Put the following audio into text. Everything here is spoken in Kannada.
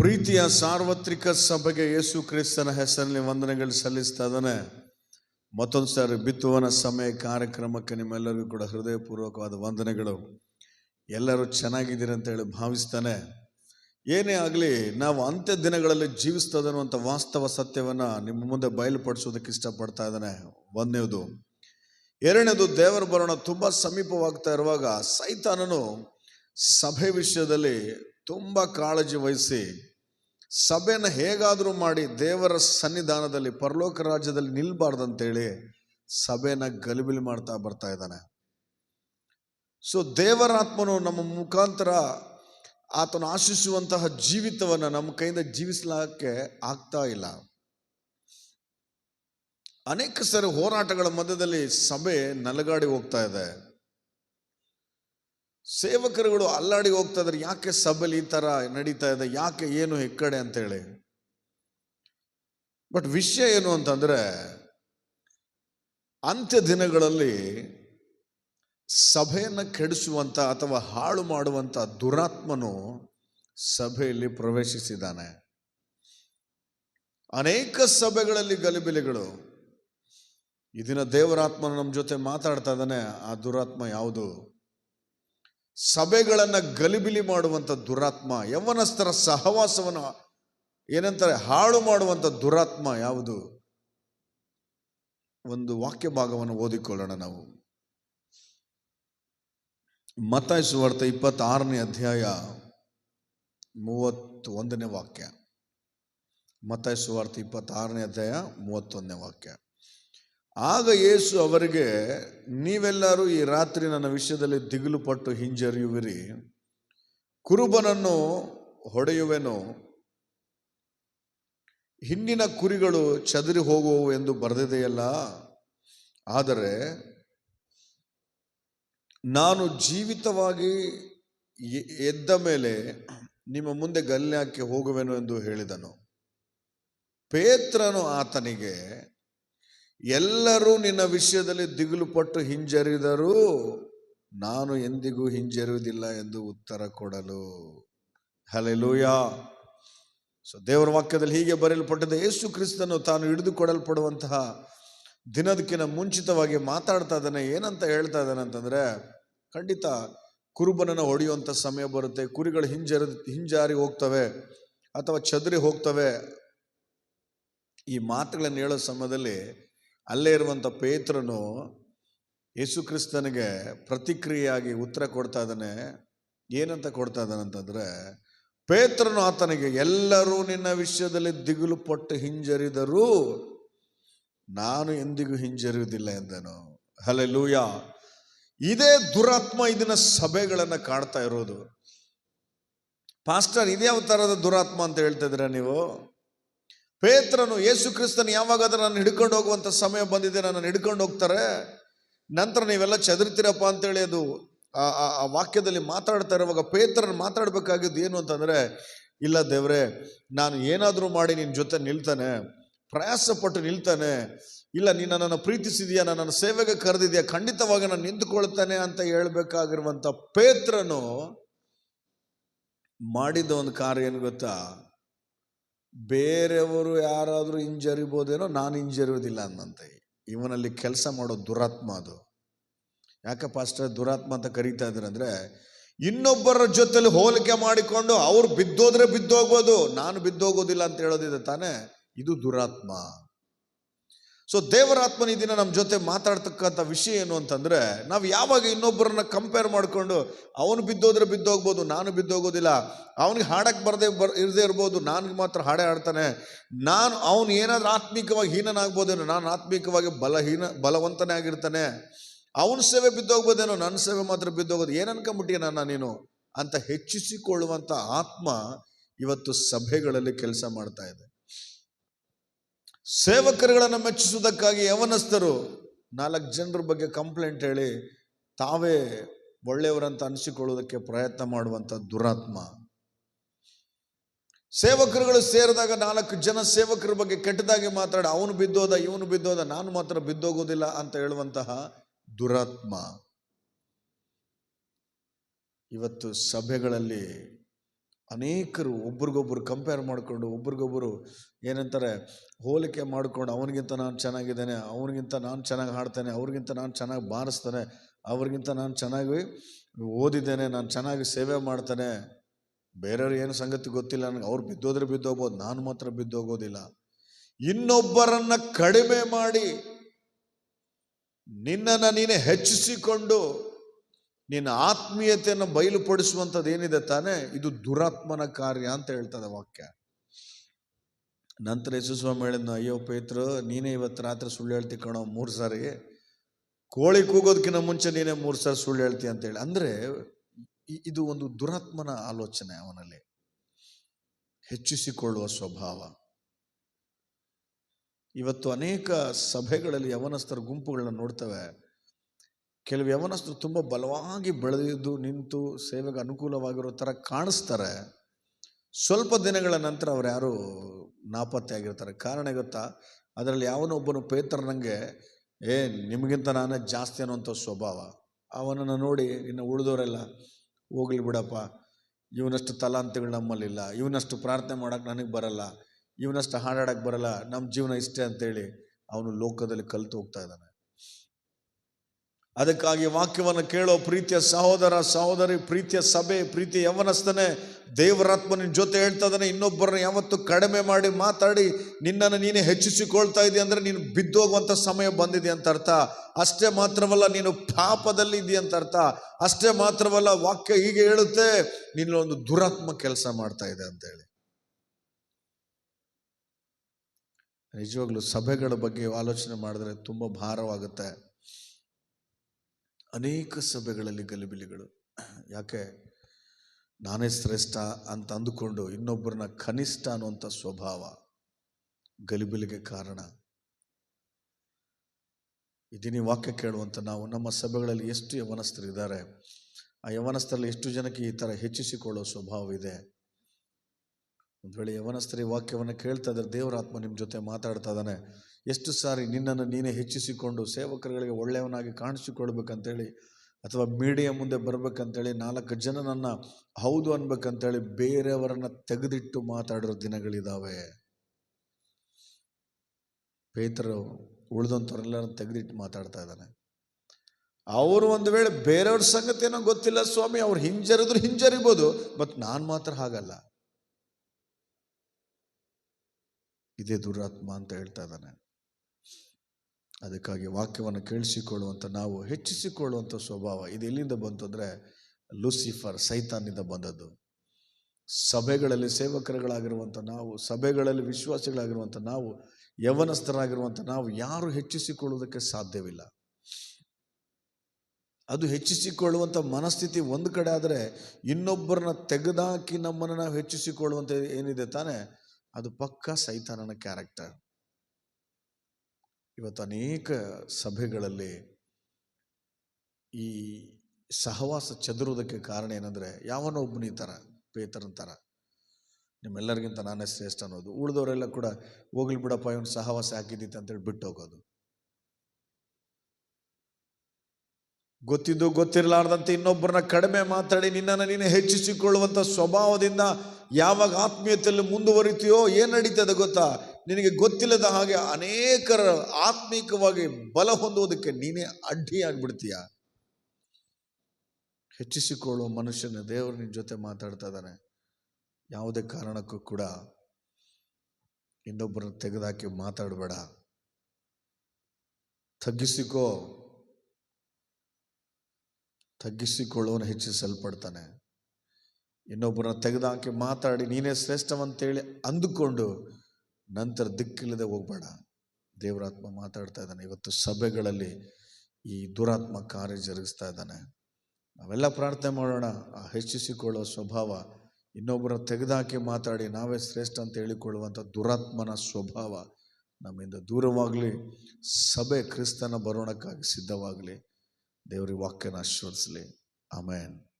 ಪ್ರೀತಿಯ ಸಾರ್ವತ್ರಿಕ ಸಭೆಗೆ ಯೇಸು ಕ್ರಿಸ್ತನ ಹೆಸರಿನಲ್ಲಿ ವಂದನೆಗಳು ಸಲ್ಲಿಸ್ತಾ ಇದ್ದಾನೆ. ಮತ್ತೊಂದು ಸಾರಿ ಬಿತ್ತುವನ ಸಮಯ ಕಾರ್ಯಕ್ರಮಕ್ಕೆ ನಿಮ್ಮೆಲ್ಲರಿಗೂ ಕೂಡ ಹೃದಯಪೂರ್ವಕವಾದ ವಂದನೆಗಳು. ಎಲ್ಲರೂ ಚೆನ್ನಾಗಿದ್ದೀರಿ ಅಂತ ಹೇಳಿ ಭಾವಿಸ್ತಾನೆ. ಏನೇ ಆಗಲಿ, ನಾವು ಅಂತ್ಯ ದಿನಗಳಲ್ಲಿ ಜೀವಿಸ್ತದೆ ಅನ್ನುವಂಥ ವಾಸ್ತವ ಸತ್ಯವನ್ನು ನಿಮ್ಮ ಮುಂದೆ ಬಯಲುಪಡಿಸೋದಕ್ಕೆ ಇಷ್ಟಪಡ್ತಾ ಇದ್ದಾನೆ. ಒಂದನೇದು, ಎರಡನೇದು, ದೇವರ ಬರೋಣ ತುಂಬ ಸಮೀಪವಾಗ್ತಾ ಇರುವಾಗ ಸೈತಾನನು ಸಭೆ ವಿಷಯದಲ್ಲಿ ತುಂಬ ಕಾಳಜಿ ವಹಿಸಿ ಸಭೆಯನ್ನು ಹೇಗಾದರೂ ಮಾಡಿ ದೇವರ ಸನ್ನಿಧಾನದಲ್ಲಿ, ಪರಲೋಕ ರಾಜ್ಯದಲ್ಲಿ ನಿಲ್ಬಾರ್ದಂತೇಳಿ ಸಭೆನ ಗಲಿಬಿಲಿ ಮಾಡ್ತಾ ಬರ್ತಾ ಇದ್ದಾನೆ. ಸೊ ದೇವರ ಆತ್ಮನು ನಮ್ಮ ಮುಖಾಂತರ ಆತನು ಆಶಿಸುವಂತಹ ಜೀವಿತವನ್ನು ನಮ್ಮ ಕೈಯಿಂದ ಜೀವಿಸಲಕ್ಕೆ ಆಗ್ತಾ ಇಲ್ಲ. ಅನೇಕ ಸರಿ ಹೋರಾಟಗಳ ಮಧ್ಯದಲ್ಲಿ ಸಭೆ ನಲಗಾಡಿ ಹೋಗ್ತಾ ಇದೆ. ಸೇವಕರುಗಳು ಅಲ್ಲಾಡಿ ಹೋಗ್ತಾ ಇದ್ದಾರೆ. ಯಾಕೆ ಸಭೆಲಿ ಈ ತರ ನಡೀತಾ ಇದೆ? ಯಾಕೆ ಏನು ಹೆಕ್ಕಡೆ ಅಂತೇಳಿ ಬಟ್ ವಿಷಯ ಏನು ಅಂತಂದ್ರೆ, ಅಂತ್ಯ ದಿನಗಳಲ್ಲಿ ಸಭೆಯನ್ನು ಕೆಡಿಸುವಂತ ಅಥವಾ ಹಾಳು ಮಾಡುವಂತ ದುರಾತ್ಮನು ಸಭೆಯಲ್ಲಿ ಪ್ರವೇಶಿಸಿದ್ದಾನೆ. ಅನೇಕ ಸಭೆಗಳಲ್ಲಿ ಗಲಿಬಿಲಿಗಳು. ಇದನ್ನ ದೇವರಾತ್ಮನು ನಮ್ಮ ಜೊತೆ ಮಾತಾಡ್ತಾ ಇದ್ದಾನೆ. ಆ ದುರಾತ್ಮ ಯಾವುದು? ಸಭೆಗಳನ್ನ ಗಲಿಬಿಲಿ ಮಾಡುವಂಥ ದುರಾತ್ಮ, ಯವನಸ್ಥರ ಸಹವಾಸವನ್ನು ಏನಂತಾರೆ, ಹಾಳು ಮಾಡುವಂಥ ದುರಾತ್ಮ ಯಾವುದು? ಒಂದು ವಾಕ್ಯ ಭಾಗವನ್ನು ಓದಿಕೊಳ್ಳೋಣ ನಾವು. ಮತಾಯಿಸುವಾರ್ಥ ಇಪ್ಪತ್ತಾರನೇ ಅಧ್ಯಾಯ ಮೂವತ್ತೊಂದನೇ ವಾಕ್ಯ. ಮತಾಯಿಸುವಾರ್ಥ ಇಪ್ಪತ್ತಾರನೇ ಅಧ್ಯಾಯ ಮೂವತ್ತೊಂದನೇ ವಾಕ್ಯ. ಆಗ ಯೇಸು ಅವರಿಗೆ, ನೀವೆಲ್ಲರೂ ಈ ರಾತ್ರಿ ನನ್ನ ವಿಷಯದಲ್ಲಿ ದಿಗಿಲು ಪಟ್ಟು ಹಿಂಜರಿಯುವಿರಿ. ಕುರುಬನನ್ನು ಹೊಡೆಯುವೆನು. ಹಿಂದಿನ ಕುರಿಗಳು ಚದರಿ ಹೋಗುವವು ಎಂದು ಬರೆದಿದೆಯಲ್ಲ. ಆದರೆ ನಾನು ಜೀವಿತವಾಗಿ ಎದ್ದ ಮೇಲೆ ನಿಮ್ಮ ಮುಂದೆ ಗಲ್ಯಾಕ್ಕೆ ಹೋಗುವೆನು ಎಂದು ಹೇಳಿದನು. ಪೇತ್ರನು ಆತನಿಗೆ ಎಲ್ಲರೂ ನಿನ್ನ ವಿಷಯದಲ್ಲಿ ದಿಗಿಲು ಪಟ್ಟು ಹಿಂಜರಿದರೂ ನಾನು ಎಂದಿಗೂ ಹಿಂಜರಿಯುವುದಿಲ್ಲ ಎಂದು ಉತ್ತರ ಕೊಡಲು. ಹಲೆಲೂಯ ಸೊ ದೇವರ ವಾಕ್ಯದಲ್ಲಿ ಹೀಗೆ ಬರೆಯಲ್ಪಟ್ಟದ, ಯೇಸು ಕ್ರಿಸ್ತನು ತಾನು ಹಿಡಿದುಕೊಡಲ್ಪಡುವಂತಹ ದಿನದಕ್ಕಿಂತ ಮುಂಚಿತವಾಗಿ ಮಾತಾಡ್ತಾ ಇದ್ದಾನೆ, ಏನಂತ ಹೇಳ್ತಾ ಇದ್ದಾನೆ ಅಂತಂದ್ರೆ, ಖಂಡಿತ ಕುರುಬನನ್ನು ಹೊಡೆಯುವಂಥ ಸಮಯ ಬರುತ್ತೆ, ಕುರಿಗಳು ಹಿಂಜರಿ, ಹಿಂಜಾರಿ ಹೋಗ್ತವೆ, ಅಥವಾ ಚದರಿ ಹೋಗ್ತವೆ. ಈ ಮಾತುಗಳನ್ನು ಹೇಳೋ ಸಮಯದಲ್ಲಿ ಅಲ್ಲೇ ಇರುವಂಥ ಪೇತ್ರನು ಯೇಸು ಕ್ರಿಸ್ತನಿಗೆ ಪ್ರತಿಕ್ರಿಯೆಯಾಗಿ ಉತ್ತರ ಕೊಡ್ತಾ ಇದ್ದಾನೆ. ಏನಂತ ಕೊಡ್ತಾ ಇದ್ದಾನೆ ಅಂತಂದರೆ, ಪೇತ್ರನು ಆತನಿಗೆ, ಎಲ್ಲರೂ ನಿನ್ನ ವಿಷಯದಲ್ಲಿ ದಿಗಿಲು ಪಟ್ಟು ಹಿಂಜರಿದರೂ ನಾನು ಎಂದಿಗೂ ಹಿಂಜರಿಯುವುದಿಲ್ಲ ಎಂದನು. ಹಲೆಲೂಯ ಇದೇ ದುರಾತ್ಮ ಇದನ್ನ ಸಭೆಗಳನ್ನು ಕಾಡ್ತಾ ಇರೋದು. ಪಾಸ್ಟರ್, ಇದ್ಯಾವ ಥರದ ದುರಾತ್ಮ ಅಂತ ಹೇಳ್ತಾ ಇದ್ದೀರಾ ನೀವು? ಪೇತ್ರನು ಯೇಸು ಕ್ರಿಸ್ತನ್ ಯಾವಾಗಾದ್ರೂ ನನ್ನ ಹಿಡ್ಕೊಂಡು ಹೋಗುವಂತ ಸಮಯ ಬಂದಿದೆ ನನ್ನ ಹಿಡ್ಕೊಂಡು ಹೋಗ್ತಾರೆ. ನಂತರ ನೀವೆಲ್ಲ ಚದುರ್ತೀರಪ್ಪ ಅಂತೇಳಿ ಅದು ಆ ವಾಕ್ಯದಲ್ಲಿ ಮಾತಾಡ್ತಾ ಇರುವಾಗ ಪೇತ್ರನ ಮಾತಾಡಬೇಕಾಗಿದ್ದು ಏನು ಅಂತಂದ್ರೆ, ಇಲ್ಲ ದೇವ್ರೆ, ನಾನು ಏನಾದರೂ ಮಾಡಿ ನಿನ್ನ ಜೊತೆ ನಿಲ್ತಾನೆ, ಪ್ರಯಾಸಪಟ್ಟು ನಿಲ್ತಾನೆ, ಇಲ್ಲ ನೀನು ನನ್ನನ್ನು ಪ್ರೀತಿಸಿದ್ಯಾ ನನ್ನ ಸೇವೆಗೆ ಕರೆದಿದೆಯಾ, ಖಂಡಿತವಾಗಿ ನಾನು ನಿಂತುಕೊಳ್ತಾನೆ ಅಂತ ಹೇಳ್ಬೇಕಾಗಿರುವಂತ ಪೇತ್ರನು ಮಾಡಿದ ಒಂದು ಕಾರ್ಯ ಏನು ಗೊತ್ತಾ? ಬೇರೆಯವರು ಯಾರಾದರೂ ಹಿಂಜರಿಬೋದೇನೋ ನಾನು ಹಿಂಜರಿಯೋದಿಲ್ಲ ಅನ್ನಂತೆ ಇವನಲ್ಲಿ ಕೆಲಸ ಮಾಡೋ ದುರಾತ್ಮ ಅದು. ಯಾಕೆ ಪಾಸ್ಟರ್, ದುರಾತ್ಮ ಅಂತ ಕರೀತಾ ಇದ್ದಾರೆ ಅಂದ್ರೆ, ಇನ್ನೊಬ್ಬರ ಜೊತೆಲಿ ಹೋಲಿಕೆ ಮಾಡಿಕೊಂಡು ಅವ್ರು ಬಿದ್ದೋದ್ರೆ ಬಿದ್ದೋಗ್ಬೋದು, ನಾನು ಬಿದ್ದೋಗೋದಿಲ್ಲ ಅಂತ ಹೇಳೋದಿದೆ ತಾನೇ, ಇದು ದುರಾತ್ಮ. ಸೊ ದೇವರಾತ್ಮನ ಈ ದಿನ ನಮ್ಮ ಜೊತೆ ಮಾತಾಡ್ತಕ್ಕಂಥ ವಿಷಯ ಏನು ಅಂತಂದರೆ, ನಾವು ಯಾವಾಗ ಇನ್ನೊಬ್ಬರನ್ನ ಕಂಪೇರ್ ಮಾಡಿಕೊಂಡು, ಅವನು ಬಿದ್ದೋದ್ರೆ ಬಿದ್ದೋಗ್ಬೋದು, ನಾನು ಬಿದ್ದೋಗೋದಿಲ್ಲ, ಅವನಿಗೆ ಹಾಡಕ್ಕೆ ಬರದೇ ಬರ್, ಇರದೇ ಇರ್ಬೋದು, ನನಗೆ ಮಾತ್ರ ಹಾಡೆ ಆಡ್ತಾನೆ ನಾನು, ಅವನು ಏನಾದರೂ ಆತ್ಮಿಕವಾಗಿ ಹೀನನಾಗ್ಬೋದೇನೋ, ನಾನು ಆತ್ಮಿಕವಾಗಿ ಬಲಹೀನ, ಬಲವಂತನೇ ಆಗಿರ್ತಾನೆ, ಅವನ ಸೇವೆ ಬಿದ್ದೋಗ್ಬೋದೇನೋ, ನನ್ನ ಸೇವೆ ಮಾತ್ರ ಬಿದ್ದೋಗೋದು, ಏನು ಅನ್ಕೊಂಬಿಟ್ಟಿಯ ನನ್ನ ನೀನು? ಅಂತ ಹೆಚ್ಚಿಸಿಕೊಳ್ಳುವಂಥ ಆತ್ಮ ಇವತ್ತು ಸಭೆಗಳಲ್ಲಿ ಕೆಲಸ ಮಾಡ್ತಾ ಇದೆ. ಸೇವಕರುಗಳನ್ನು ಮೆಚ್ಚಿಸುವುದಕ್ಕಾಗಿ ಯವನಸ್ಥರು ನಾಲ್ಕು ಜನರ ಬಗ್ಗೆ ಕಂಪ್ಲೇಂಟ್ ಹೇಳಿ ತಾವೇ ಒಳ್ಳೆಯವರಂತ ಅನಿಸಿಕೊಳ್ಳುವುದಕ್ಕೆ ಪ್ರಯತ್ನ ಮಾಡುವಂಥ ದುರಾತ್ಮ. ಸೇವಕರುಗಳು ಸೇರಿದಾಗ ನಾಲ್ಕು ಜನ ಸೇವಕರ ಬಗ್ಗೆ ಕೆಟ್ಟದಾಗಿ ಮಾತಾಡಿ, ಅವನು ಬಿದ್ದೋದ, ಇವನು ಬಿದ್ದೋದ, ನಾನು ಮಾತ್ರ ಬಿದ್ದೋಗೋದಿಲ್ಲ ಅಂತ ಹೇಳುವಂತಹ ದುರಾತ್ಮ. ಇವತ್ತು ಸಭೆಗಳಲ್ಲಿ ಅನೇಕರು ಒಬ್ರಿಗೊಬ್ರು ಕಂಪೇರ್ ಮಾಡಿಕೊಂಡು ಒಬ್ರಿಗೊಬ್ಬರು ಏನಂತಾರೆ, ಹೋಲಿಕೆ ಮಾಡಿಕೊಂಡು ಅವನಿಗಿಂತ ನಾನು ಚೆನ್ನಾಗಿದ್ದೇನೆ, ಅವನಿಗಿಂತ ನಾನು ಚೆನ್ನಾಗಿ ಹಾಡ್ತೇನೆ, ಅವ್ರಿಗಿಂತ ನಾನು ಚೆನ್ನಾಗಿ ಬಾರಿಸ್ತೇನೆ, ಅವ್ರಿಗಿಂತ ನಾನು ಚೆನ್ನಾಗಿ ಓದಿದ್ದೇನೆ, ನಾನು ಚೆನ್ನಾಗಿ ಸೇವೆ ಮಾಡ್ತೇನೆ. ಬೇರೆಯವ್ರು ಏನು ಸಂಗತಿ ಗೊತ್ತಿಲ್ಲ, ನನಗೆ ಅವ್ರು ಬಿದ್ದೋದ್ರೆ ಬಿದ್ದೋಗ್ಬೋದು, ನಾನು ಮಾತ್ರ ಬಿದ್ದೋಗೋದಿಲ್ಲ. ಇನ್ನೊಬ್ಬರನ್ನ ಕಡಿಮೆ ಮಾಡಿ ನಿನ್ನನ್ನು ನೀನೇ ಹೆಚ್ಚಿಸಿಕೊಂಡು ನಿನ್ನ ಆತ್ಮೀಯತೆಯನ್ನು ಬಯಲುಪಡಿಸುವಂಥದ್ದು ಏನಿದೆ ತಾನೇ, ಇದು ದುರಾತ್ಮನ ಕಾರ್ಯ ಅಂತ ಹೇಳ್ತದೆ ವಾಕ್ಯ. ನಂತರ ಯೇಸು ಸ್ವಾಮಿ ಹೇಳಿದ್ನು, ಅಯ್ಯೋ ಪೇತ್ರ, ನೀನೇ ಇವತ್ತು ರಾತ್ರಿ ಸುಳ್ಳು ಹೇಳ್ತಿ ಕಣೋ, ಮೂರು ಸಾರಿ. ಕೋಳಿ ಕೂಗೋದಕ್ಕಿಂತ ಮುಂಚೆ ನೀನೇ ಮೂರು ಸಾರಿ ಸುಳ್ಳು ಹೇಳ್ತಿ ಅಂತೇಳಿ ಅಂದರೆ ಇದು ಒಂದು ದುರಾತ್ಮನ ಆಲೋಚನೆ ಅವನಲ್ಲಿ. ಹೆಚ್ಚಿಸಿಕೊಳ್ಳುವ ಸ್ವಭಾವ. ಇವತ್ತು ಅನೇಕ ಸಭೆಗಳಲ್ಲಿ ಯವನಸ್ಥರ ಗುಂಪುಗಳನ್ನ ನೋಡ್ತೇವೆ. ಕೆಲವು ಯವನಸ್ಥರು ತುಂಬ ಬಲವಾಗಿ ಬೆಳೆದಿದ್ದು ನಿಂತು ಸೇವೆಗೆ ಅನುಕೂಲವಾಗಿರೋ ಥರ ಕಾಣಿಸ್ತಾರೆ. ಸ್ವಲ್ಪ ದಿನಗಳ ನಂತರ ಅವ್ರು ಯಾರು ನಾಪತ್ತೆ ಆಗಿರ್ತಾರೆ. ಕಾರಣ ಗೊತ್ತಾ? ಅದರಲ್ಲಿ ಯಾವನೊಬ್ಬನು ಪೇತ್ರನಂಗೆ ಏ, ನಿಮಗಿಂತ ನಾನೇ ಜಾಸ್ತಿ ಅನ್ನೋಂಥ ಸ್ವಭಾವ. ಅವನನ್ನು ನೋಡಿ ಇನ್ನು ಉಳಿದವರೆಲ್ಲ ಹೋಗ್ಲಿ ಬಿಡಪ್ಪ. ಇವನಷ್ಟು ತಲಾಂತಗಳು ನಮ್ಮಲ್ಲಿಲ್ಲ. ಇವನಷ್ಟು ಪ್ರಾರ್ಥನೆ ಮಾಡೋಕ್ಕೆ ನನಗೆ ಬರಲ್ಲ. ಇವನಷ್ಟು ಹಾಡಾಡೋಕ್ಕೆ ಬರಲ್ಲ. ನಮ್ಮ ಜೀವನ ಇಷ್ಟೇ ಅಂತೇಳಿ ಅವನು ಲೋಕದಲ್ಲಿ ಕಲಿತು ಹೋಗ್ತಾ ಇದ್ದಾನೆ. ಅದಕ್ಕಾಗಿ ವಾಕ್ಯವನ್ನು ಕೇಳೋ ಪ್ರೀತಿಯ ಸಹೋದರ, ಸಹೋದರಿ, ಪ್ರೀತಿಯ ಸಭೆ, ಪ್ರೀತಿಯ ಯವನಸ್ತನೇ ದೇವರಾತ್ಮನ ಜೊತೆ ಹೇಳ್ತಾ ಇದ್ದಾನೆ ಇನ್ನೊಬ್ಬರನ್ನ ಯಾವತ್ತು ಕಡಿಮೆ ಮಾಡಿ ಮಾತಾಡಿ, ನಿನ್ನನ್ನು ನೀನೇ ಹೆಚ್ಚಿಸಿಕೊಳ್ತಾ ಇದೆಯಾ ಅಂದರೆ ನೀನು ಬಿದ್ದೋಗುವಂಥ ಸಮಯ ಬಂದಿದೆ ಅಂತ ಅರ್ಥ. ಅಷ್ಟೇ ಮಾತ್ರವಲ್ಲ, ನೀನು ಪಾಪದಲ್ಲಿ ಅಂತ ಅರ್ಥ. ಅಷ್ಟೇ ಮಾತ್ರವಲ್ಲ, ವಾಕ್ಯ ಹೀಗೆ ಹೇಳುತ್ತೆ ನಿನ್ನೊಂದು ದುರಾತ್ಮ ಕೆಲಸ ಮಾಡ್ತಾ ಇದೆ ಅಂತ ಹೇಳಿ. ನಿಜವಾಗ್ಲೂ ಸಭೆಗಳ ಬಗ್ಗೆ ಆಲೋಚನೆ ಮಾಡಿದ್ರೆ ತುಂಬ ಭಾರವಾಗುತ್ತೆ. ಅನೇಕ ಸಭೆಗಳಲ್ಲಿ ಗಲಿಬಿಲಿಗಳು. ಯಾಕೆ? ನಾನೇ ಶ್ರೇಷ್ಠ ಅಂತ ಅಂದುಕೊಂಡು ಇನ್ನೊಬ್ಬರನ್ನ ಕನಿಷ್ಠ ಅನ್ನುವಂಥ ಸ್ವಭಾವ ಗಲಿಬಿಲಿಗೆ ಕಾರಣ. ಇದೀನಿ ವಾಕ್ಯ ಕೇಳುವಂಥ ನಾವು ನಮ್ಮ ಸಭೆಗಳಲ್ಲಿ ಎಷ್ಟು ಯವನಸ್ಥರು ಇದ್ದಾರೆ. ಆ ಯವನಸ್ಥರಲ್ಲಿ ಎಷ್ಟು ಜನಕ್ಕೆ ಈ ಥರ ಹೆಚ್ಚಿಸಿಕೊಳ್ಳೋ ಸ್ವಭಾವ ಇದೆ? ಒಂದು ವೇಳೆ ಯವನಸ್ಥರಿ ವಾಕ್ಯವನ್ನು ಕೇಳ್ತಾ ಇದ್ದಾರೆ ದೇವರಾತ್ಮ ನಿಮ್ಮ ಜೊತೆ ಮಾತಾಡ್ತಾ ಇದ್ದಾನೆ. ಎಷ್ಟು ಸಾರಿ ನಿನ್ನನ್ನು ನೀನೇ ಹೆಚ್ಚಿಸಿಕೊಂಡು ಸೇವಕರುಗಳಿಗೆ ಒಳ್ಳೆಯವನಾಗಿ ಕಾಣಿಸಿಕೊಳ್ಬೇಕಂತೇಳಿ ಅಥವಾ ಮೀಡಿಯಾ ಮುಂದೆ ಬರಬೇಕಂತೇಳಿ ನಾಲ್ಕು ಜನ ನನ್ನ ಹೌದು ಅನ್ಬೇಕಂತೇಳಿ ಬೇರೆಯವರನ್ನ ತೆಗೆದಿಟ್ಟು ಮಾತಾಡಿರೋ ದಿನಗಳಿದ್ದಾವೆ ಪೇತರು ಉಳಿದಂಥವ್ರೆಲ್ಲರನ್ನ ತೆಗೆದಿಟ್ಟು ಮಾತಾಡ್ತಾ ಇದ್ದಾನೆ. ಅವರು ಒಂದು ವೇಳೆ ಬೇರೆಯವ್ರ ಸಂಗತಿ ಏನೋ ಗೊತ್ತಿಲ್ಲ ಸ್ವಾಮಿ, ಅವ್ರು ಹಿಂಜರಿದ್ರು ಹಿಂಜರಿಬೋದು, ಬಟ್ ನಾನು ಮಾತ್ರ ಹಾಗಲ್ಲ. ಇದೇ ದುರಾತ್ಮ ಅಂತ ಹೇಳ್ತಾ ಇದ್ದಾನೆ. ಅದಕ್ಕಾಗಿ ವಾಕ್ಯವನ್ನು ಕೇಳಿಸಿಕೊಳ್ಳುವಂಥ ನಾವು ಹೆಚ್ಚಿಸಿಕೊಳ್ಳುವಂಥ ಸ್ವಭಾವ ಇದು ಎಲ್ಲಿಂದ ಬಂತು ಅಂದರೆ ಲೂಸಿಫರ್ ಸೈತಾನಿಂದ ಬಂದದ್ದು. ಸಭೆಗಳಲ್ಲಿ ಸೇವಕರುಗಳಾಗಿರುವಂಥ ನಾವು, ಸಭೆಗಳಲ್ಲಿ ವಿಶ್ವಾಸಿಗಳಾಗಿರುವಂಥ ನಾವು, ಯವನಸ್ಥರಾಗಿರುವಂಥ ನಾವು ಯಾರು ಹೆಚ್ಚಿಸಿಕೊಳ್ಳುವುದಕ್ಕೆ ಸಾಧ್ಯವಿಲ್ಲ. ಅದು ಹೆಚ್ಚಿಸಿಕೊಳ್ಳುವಂಥ ಮನಸ್ಥಿತಿ ಒಂದು ಕಡೆ ಆದರೆ ಇನ್ನೊಬ್ಬರನ್ನ ತೆಗೆದಾಕಿ ನಮ್ಮನ್ನು ನಾವು ಹೆಚ್ಚಿಸಿಕೊಳ್ಳುವಂಥ ಏನಿದೆ ತಾನೇ, ಅದು ಪಕ್ಕ ಸೈತಾನನ ಕ್ಯಾರೆಕ್ಟರ್ ಇವತ್ತು ಅನೇಕ ಸಭೆಗಳಲ್ಲಿ ಈ ಸಹವಾಸ ಚದುರುವುದಕ್ಕೆ ಕಾರಣ ಏನಂದರೆ ಯಾವನೋ ಒಬ್ಬನ ಥರ, ಪೇತರನ ಥರ, ನಿಮ್ಮೆಲ್ಲರಿಗಿಂತ ನಾನೇ ಶ್ರೇಷ್ಠ ಅನ್ನೋದು. ಉಳಿದವರೆಲ್ಲ ಕೂಡ ಹೋಗ್ಲಿ ಬಿಡಪ್ಪ, ಇವನು ಸಹವಾಸ ಹಾಕಿದ್ದಿತ್ತು ಅಂತೇಳಿ ಬಿಟ್ಟು ಹೋಗೋದು. ಗೊತ್ತಿದ್ದು ಗೊತ್ತಿರಲಾರ್ದಂತೆ ಇನ್ನೊಬ್ಬರನ್ನ ಕಡಿಮೆ ಮಾತಾಡಿ ನಿನ್ನನ್ನು ನೀನು ಹೆಚ್ಚಿಸಿಕೊಳ್ಳುವಂಥ ಸ್ವಭಾವದಿಂದ ಯಾವಾಗ ಆತ್ಮೀಯತೆಯಲ್ಲಿ ಮುಂದುವರಿತೀಯೋ ಏನು ನಡೀತದೆ ಗೊತ್ತಾ? ನಿನಗೆ ಗೊತ್ತಿಲ್ಲದ ಹಾಗೆ ಅನೇಕರ ಆತ್ಮಿಕವಾಗಿ ಬಲ ಹೊಂದುವುದಕ್ಕೆ ನೀನೇ ಅಡ್ಡಿಯಾಗ್ಬಿಡ್ತೀಯ? ಹೆಚ್ಚಿಸಿಕೊಳ್ಳುವ ಮನುಷ್ಯನ ದೇವರು ನಿನ್ನ ಜೊತೆ ಮಾತಾಡ್ತಾ ಇದ್ದಾನೆ. ಯಾವುದೇ ಕಾರಣಕ್ಕೂ ಕೂಡ ಇನ್ನೊಬ್ಬರನ್ನ ತೆಗೆದಾಕಿ ಮಾತಾಡಬೇಡ. ತಗ್ಗಿಸಿಕೋ. ತಗ್ಗಿಸಿಕೊಳ್ಳೋನು ಹೆಚ್ಚಿಸಲ್ಪಡ್ತಾನೆ. ಇನ್ನೊಬ್ಬರನ್ನ ತೆಗೆದಾಕಿ ಮಾತಾಡಿ ನೀನೇ ಶ್ರೇಷ್ಠವಂತೇಳಿ ಅಂದುಕೊಂಡು ನಂತರ ದಿಕ್ಕಿಲ್ಲದೆ ಹೋಗ್ಬೇಡ. ದೇವರಾತ್ಮ ಮಾತಾಡ್ತಾ ಇದ್ದಾನೆ. ಇವತ್ತು ಸಭೆಗಳಲ್ಲಿ ಈ ದುರಾತ್ಮ ಕಾರ್ಯ ಜರುಗಿಸ್ತಾ ಇದ್ದಾನೆ. ನಾವೆಲ್ಲ ಪ್ರಾರ್ಥನೆ ಮಾಡೋಣ. ಆ ಹೆಚ್ಚಿಸಿಕೊಳ್ಳೋ ಸ್ವಭಾವ, ಇನ್ನೊಬ್ಬರ ತೆಗೆದಾಕಿ ಮಾತಾಡಿ ನಾವೇ ಶ್ರೇಷ್ಠ ಅಂತ ಹೇಳಿಕೊಳ್ಳುವಂಥ ದುರಾತ್ಮನ ಸ್ವಭಾವ ನಮ್ಮಿಂದ ದೂರವಾಗಲಿ, ಸಭೆ ಕ್ರಿಸ್ತನ ಬರೋಣಕ್ಕಾಗಿ ಸಿದ್ಧವಾಗಲಿ, ದೇವರಿಗೆ ವಾಕ್ಯನ ಆಶೀರ್ವದಿಸಲಿ. ಆಮೇನ್.